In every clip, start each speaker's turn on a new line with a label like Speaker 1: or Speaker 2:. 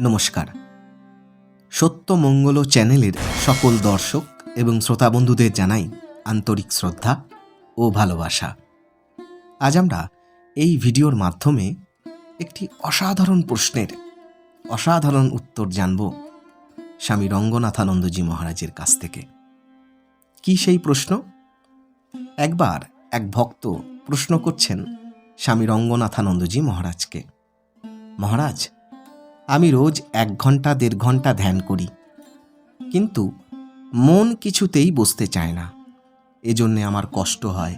Speaker 1: নমস্কার। সত্যমঙ্গল চ্যানেলের সকল দর্শক এবং শ্রোতা বন্ধুদের জানাই আন্তরিক শ্রদ্ধা ও ভালোবাসা। আজ আমরা এই ভিডিওর মাধ্যমে একটি অসাধারণ প্রশ্নের অসাধারণ উত্তর জানব স্বামী রঙ্গনাথানন্দজি মহারাজের কাছ থেকে। কি সেই প্রশ্ন? একবার এক ভক্ত প্রশ্ন করছেন স্বামী রঙ্গনাথানন্দজি মহারাজকে। মহারাজ আমি রোজ এক ঘণ্টা, দেড় ঘণ্টা ধ্যান করি। কিন্তু মন কিছুতেই বসতে চায় না। এজন্যে আমার কষ্ট হয়,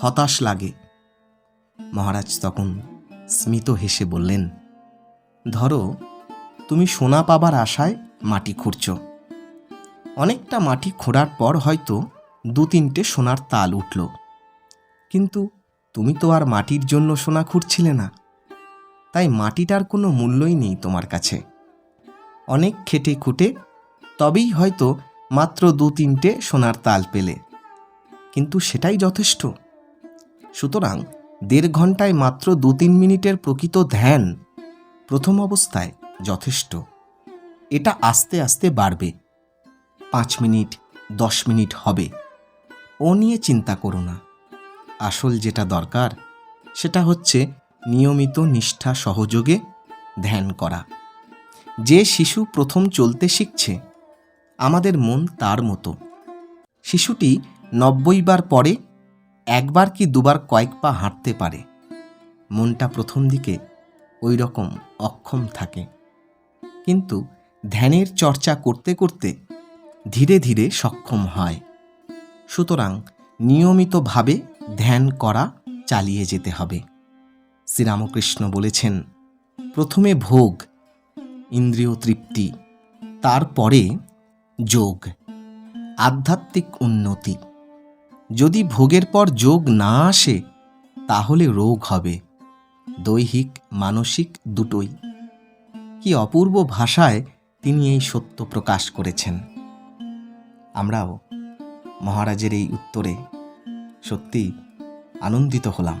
Speaker 1: হতাশ লাগে। মহারাজ তখন স্মিত হেসে বললেন, ধরো, তুমি সোনা পাবার আশায় মাটি খুঁড়ছ। অনেকটা মাটি খোঁড়ার পর হয়তো দু তিনটে সোনার তাল উঠল। কিন্তু তুমি তো আর মাটির জন্য সোনা খুঁড়ছিলে না। তাই মাটিটার কোনো মূল্যই নেই তোমার কাছে। অনেক খেটে খুঁটে, তবেই হয়তো মাত্র দু তিনটে সোনার তাল পেলে। কিন্তু সেটাই যথেষ্ট। সুতরাং দেড় ঘন্টায় মাত্র দু তিন মিনিটের প্রকৃত ধ্যান প্রথম অবস্থায় যথেষ্ট। এটা আস্তে আস্তে বাড়বে। পাঁচ মিনিট, দশ মিনিট হবে। ও নিয়ে চিন্তা করো না। আসল যেটা দরকার, সেটা হচ্ছে নিয়মিত নিষ্ঠা সহযোগে ধ্যান করা। যে শিশু প্রথম চলতে শিখছে, আমাদের মন তার মতো। শিশুটি নব্বই বার পরে একবার কি দুবার কয়েক পা হাঁটতে পারে। মনটা প্রথম দিকে ওই রকম অক্ষম থাকে। কিন্তু ধ্যানের চর্চা করতে করতে ধীরে ধীরে সক্ষম হয়। সুতরাং নিয়মিতভাবে ধ্যান করা চালিয়ে যেতে হবে। শ্রীরামকৃষ্ণ বলেছেন, প্রথমে ভোগ, ইন্দ্রিয় তৃপ্তি, তারপরে যোগ, আধ্যাত্মিক উন্নতি। যদি ভোগের পর যোগ না আসে, তাহলে রোগ হবে। দৈহিক, মানসিক দুটোই। কি অপূর্ব ভাষায় তিনি এই সত্য প্রকাশ করেছেন। আমরাও মহারাজের এই উত্তরে সত্যি আনন্দিত হলাম।